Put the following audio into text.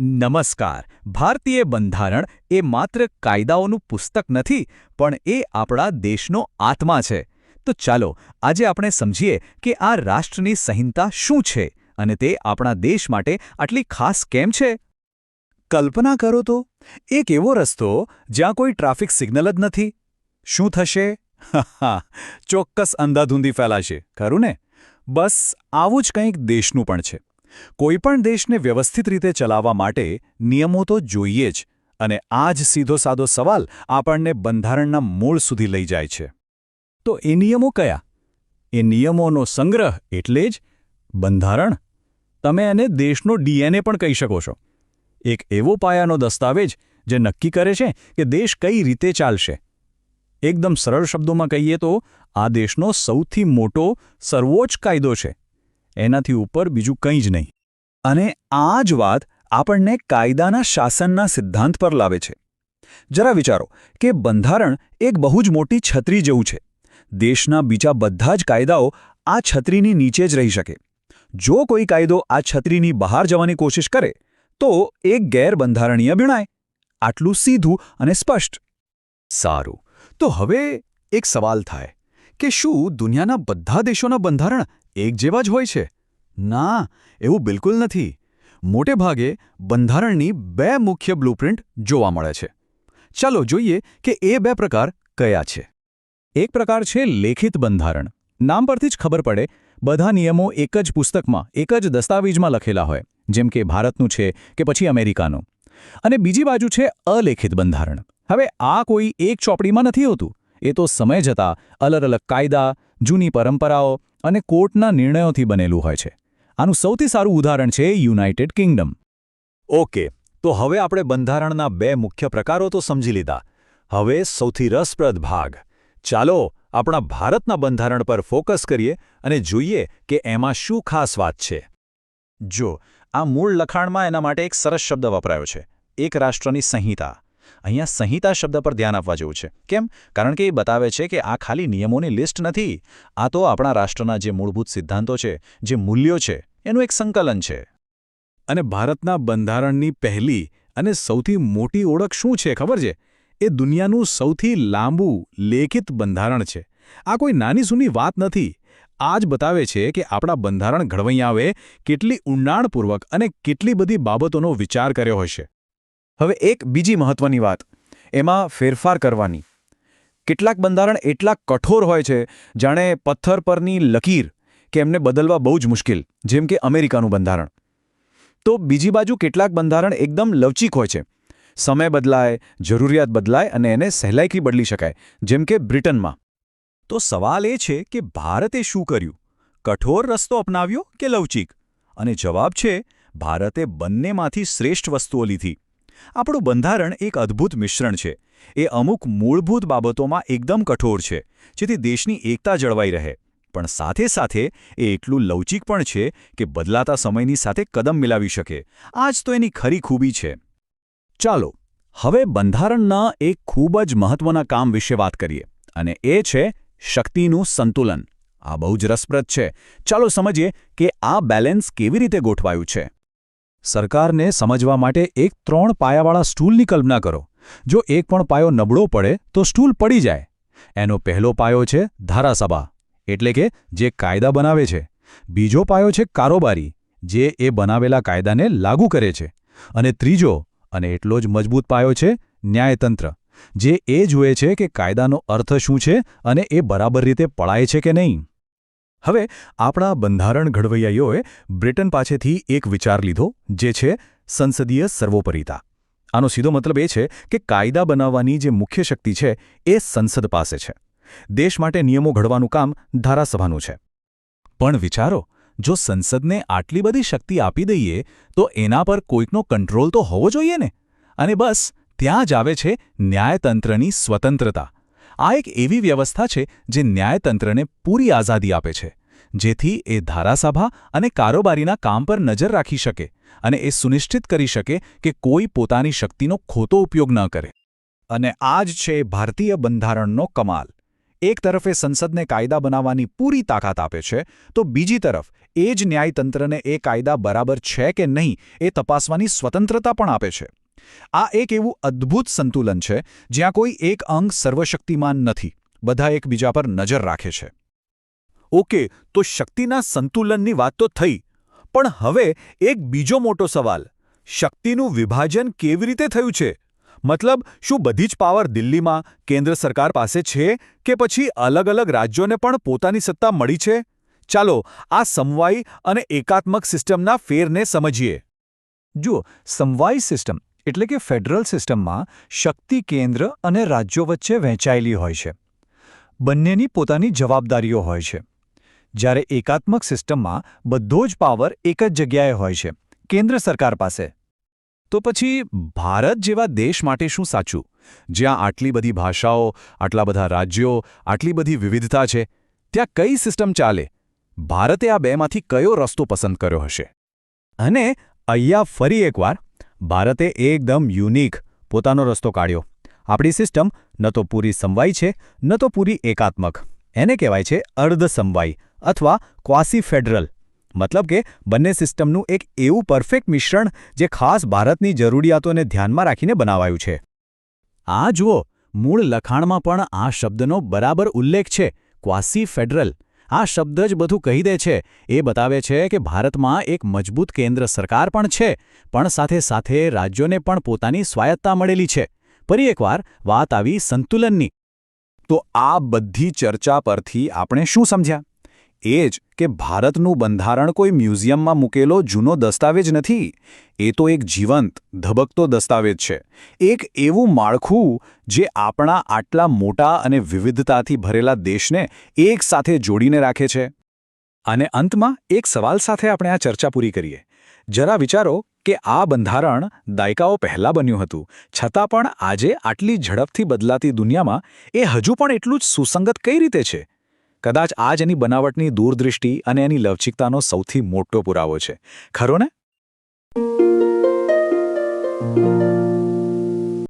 નમસ્કાર. ભારતીય બંધારણ એ માત્ર કાયદાઓનું પુસ્તક નથી, પણ એ આપણા દેશનો આત્મા છે. તો ચાલો, આજે આપણે સમજીએ કે આ રાષ્ટ્રની સંહિતા શું છે અને તે આપણા દેશ માટે આટલી ખાસ કેમ છે? કલ્પના કરો તો, એક એવો રસ્તો જ્યાં કોઈ ટ્રાફિક સિગ્નલ જ નથી. શું થશે? હા, ચોક્કસ અંધાધૂંધી ફેલાશે, ખરું ને? બસ આવું જ કંઈક દેશનું પણ છે. કોઈપણ દેશને વ્યવસ્થિત રીતે ચલાવવા માટે નિયમો તો જોઈએ જ, અને આ જ સીધો સાદો સવાલ આપણને બંધારણના મૂળ સુધી લઈ જાય છે. તો એ નિયમો કયા? એ નિયમોનો સંગ્રહ એટલે જ બંધારણ? તમે એને દેશનો ડીએનએ પણ કહી શકો છો. એક એવો પાયાનો દસ્તાવેજ જે નક્કી કરે છે કે દેશ કઈ રીતે ચાલશે. એકદમ સરળ શબ્દોમાં કહીએ તો, આ દેશનો સૌથી મોટો, સર્વોચ્ચ કાયદો છે. એનાથી ઉપર બીજું કંઈ જ નહીં. અને આ જ વાત આપણને કાયદાના શાસનના સિદ્ધાંત પર લાવે છે. જરા વિચારો કે બંધારણ એક બહુ જ મોટી છત્રી જેવું છે. દેશના બીજા બધા જ કાયદાઓ આ છત્રીની નીચે જ રહી શકે. જો કોઈ કાયદો આ છત્રીની બહાર જવાની કોશિશ કરે, તો એ ગેરબંધારણીય ગણાય આટલું સીધું અને સ્પષ્ટ. સારું. તો હવે એક સવાલ થાય કે શું દુનિયાના બધા દેશોના બંધારણ એક જેવા જ હોય છે. ના, એવું બિલકુલ નથી. મોટે ભાગે બંધારણની બે મુખ્ય બ્લુપ્રિન્ટ જોવા મળે છે. ચાલો જોઈએ કે એ બે પ્રકાર કયા છે. એક પ્રકાર છે લેખિત બંધારણ. નામ પરથી જ ખબર પડે, બધા નિયમો એક જ પુસ્તકમાં, એક જ દસ્તાવેજમાં લખેલા હોય. જેમ કે ભારતનું છે કે પછી અમેરિકાનું. અને બીજી બાજુ છે અલેખિત બંધારણ. હવે આ કોઈ એક ચોપડીમાં નથી હોતું. એ તો સમય જતાં અલગ અલગ કાયદા જૂની પરંપરાઓ અને કોર્ટના નિર્ણયોથી બનેલું હોય છે. આનું સૌથી સારું ઉદાહરણ છે યુનાઇટેડ કિંગડમ. ઓકે, તો હવે આપણે બંધારણના બે મુખ્ય પ્રકારો તો સમજી લીધા. હવે સૌથી રસપ્રદ ભાગ. ચાલો આપણા ભારતના બંધારણ પર ફોકસ કરીએ અને જોઈએ કે એમાં શું ખાસ વાત છે. જો, આ મૂળ લખાણમાં એના માટે એક સરસ શબ્દ વપરાયો છે. એક રાષ્ટ્રની સંહિતા. અહીંયા સંહિતા શબ્દ પર ધ્યાન આપવા જેવું છે. કેમ? કારણ કે એ બતાવે છે કે આ ખાલી નિયમોની લિસ્ટ નથી. આ તો આપણા રાષ્ટ્રના જે મૂળભૂત સિદ્ધાંતો છે, જે મૂલ્યો છે, એનું એક સંકલન છે. અને ભારતના બંધારણની પહેલી અને સૌથી મોટી ઓળખ શું છે, ખબર છે? એ દુનિયાનું સૌથી લાંબુ, લેખિત બંધારણ છે. આ કોઈ નાની સૂની વાત નથી. આ જ બતાવે છે કે આપણા બંધારણ ઘડવૈયાઓએ કેટલી ઊંડાણપૂર્વક અને કેટલી બધી બાબતોનો વિચાર કર્યો હશે. હવે એક બીજી મહત્વની વાત. એમાં ફેરફાર કરવાની. કેટલાક બંધારણ એટલા કઠોર હોય છે, જાણે પથ્થર પરની લકીર કે એમને બદલવા બહુ જ મુશ્કેલ, જેમ કે અમેરિકાનું બંધારણ. તો બીજી બાજુ કેટલાક બંધારણ એકદમ લવચીક હોય છે. સમય બદલાય, જરૂરિયાત બદલાય અને એને સહેલાઈથી બદલી શકાય, જેમ કે બ્રિટનમાં. તો સવાલ એ છે કે ભારતે શું કર્યું? કઠોર રસ્તો અપનાવ્યો કે લવચીક? અને જવાબ છે, ભારતે બંનેમાંથી શ્રેષ્ઠ વસ્તુઓ લીધી. આપણું બંધારણ એક અદ્ભુત મિશ્રણ છે. એ અમુક મૂળભૂત બાબતોમાં એકદમ કઠોર છે, જેથી દેશની એકતા જળવાઈ રહે. પણ સાથે સાથે એ એટલું લવચીક પણ છે કે બદલાતા સમયની સાથે કદમ મિલાવી શકે. આ જ તો એની ખરી ખૂબી છે. ચાલો, હવે બંધારણના એક ખૂબ જ મહત્વના કામ વિશે વાત કરીએ. અને એ છે શક્તિનું સંતુલન. આ બહુ જ રસપ્રદ છે. ચાલો સમજીએ કે આ બેલેન્સ કેવી રીતે ગોઠવાયું છે. સરકારને સમજવા માટે એક ત્રણ પાયાવાળા સ્ટૂલની કલ્પના કરો. જો એક પણ પાયો નબળો પડે, તો સ્ટૂલ પડી જાય. એનો પહેલો પાયો છે ધારાસભા, એટલે કે જે કાયદા બનાવે છે. બીજો પાયો છે કારોબારી, જે એ બનાવેલા કાયદાને લાગુ કરે છે. અને ત્રીજો, અને એટલો જ મજબૂત પાયો છે ન્યાયતંત્ર, જે એ જુએ છે કે કાયદાનો અર્થ શું છે અને એ બરાબર રીતે પળાય છે કે નહીં. હવે આપણા બંધારણ ઘડવૈયાઓએ બ્રિટન પાસેથી એક વિચાર લીધો, જે છે સંસદીય સર્વોપરિતા. આનો સીધો મતલબ એ છે કે કાયદા બનાવવાની જે મુખ્ય શક્તિ છે એ સંસદ પાસે છે. દેશ માટે નિયમો ઘડવાનું કામ ધારાસભાનું છે. પણ વિચારો, જો સંસદને આટલી બધી શક્તિ આપી દઈએ, તો એના પર કોઈકનો કંટ્રોલ તો હોવો જોઈએ ને? અને બસ, ત્યાં જ આવે છે ન્યાયતંત્રની સ્વતંત્રતા. આ એક એવી વ્યવસ્થા છે જે ન્યાયતંત્રને પૂરી આઝાદી આપે છે, જેથી એ ધારાસભા અને કારોબારીના કામ પર નજર રાખી શકે અને એ સુનિશ્ચિત કરી શકે કે કોઈ પોતાની શક્તિનો ખોટો ઉપયોગ ન કરે. અને આ જ છે ભારતીય બંધારણનો કમાલ. એક તરફ સંસદને કાયદા બનાવવાની પૂરી તાકાત આપે છે, તો બીજી તરફ એ જ ન્યાયતંત્રને એ કાયદા બરાબર છે કે નહીં એ તપાસવાની સ્વતંત્રતા પણ આપે છે. આ એક એવું અદ્ભુત સંતુલન છે, જ્યાં કોઈ એક અંગ સર્વશક્તિમાન નથી, બધા એકબીજા પર નજર રાખે છે. ઓકે, તો શક્તિના સંતુલનની વાત તો થઈ, પણ હવે એક બીજો મોટો સવાલ. શક્તિનું વિભાજન કેવી રીતે થયું છે? મતલબ, શું બધી જ પાવર દિલ્હીમાં, કેન્દ્ર સરકાર પાસે છે, કે પછી અલગ અલગ રાજ્યોને પણ પોતાની સત્તા મળી છે? ચાલો, આ સમવાય અને એકાત્મક સિસ્ટમના ફેરને સમજીએ. જુઓ, સમવાય સિસ્ટમ એટલે કે ફેડરલ સિસ્ટમમાં શક્તિ કેન્દ્ર અને રાજ્યો વચ્ચે વહેંચાયેલી હોય છે. બંનેની પોતાની જવાબદારીઓ હોય છે. જ્યારે એકાત્મક સિસ્ટમમાં બધો જ પાવર એક જ જગ્યાએ હોય છે, કેન્દ્ર સરકાર પાસે. તો પછી ભારત જેવા દેશ માટે શું સાચું? જ્યાં આટલી બધી ભાષાઓ, આટલા બધા રાજ્યો, આટલી બધી વિવિધતા છે, ત્યાં કઈ સિસ્ટમ ચાલે? ભારતે આ બેમાંથી કયો રસ્તો પસંદ કર્યો હશે? અને અહીંયા ફરી એકવાર ભારતે એકદમ યુનિક પોતાનો રસ્તો કાઢ્યો. આપણી સિસ્ટમ ન તો પૂરી સમવાય છે, ન તો પૂરી એકાત્મક. એને કહેવાય છે અર્ધ સમવાય અથવા ક્વાસી ફેડરલ મતલબ કે બંને સિસ્ટમનું એક એવું પરફેક્ટ મિશ્રણ જે ખાસ ભારતની જરૂરિયાતોને ધ્યાનમાં રાખીને બનાવાયું છે. આ જુઓ, મૂળ લખાણમાં પણ આ શબ્દનો બરાબર ઉલ્લેખ છે ક્વાસી ફેડરલ આ શબ્દ જ બધું કહી દે છે. એ બતાવે છે કે ભારતમાં એક મજબૂત કેન્દ્ર સરકાર પણ છે, પણ સાથે સાથે રાજ્યોને પણ પોતાની સ્વાયત્તા મળેલી છે. ફરી એકવાર વાત આવી સંતુલનની. તો આ બધી ચર્ચા પરથી આપણે શું સમજ્યા? એ જ કે ભારતનું બંધારણ કોઈ મ્યુઝિયમમાં મૂકેલો જૂનો દસ્તાવેજ નથી. એ તો એક જીવંત, ધબકતો દસ્તાવેજ છે. એક એવું માળખું જે આપણા આટલા મોટા અને વિવિધતાથી ભરેલા દેશને એક સાથે જોડીને રાખે છે. અને અંતમાં એક સવાલ સાથે આપણે આ ચર્ચા પૂરી કરીએ. જરા વિચારો કે આ બંધારણ દાયકાઓ પહેલાં બન્યું હતું. છતાં પણ આજે આટલી ઝડપથી બદલાતી દુનિયામાં એ હજુ પણ એટલું જ સુસંગત કઈ રીતે છે? કદાચ આ જ એની બનાવટની દૂરદૃષ્ટિ અને એની લવચિકતાનો સૌથી મોટો પુરાવો છે. ખરો ને?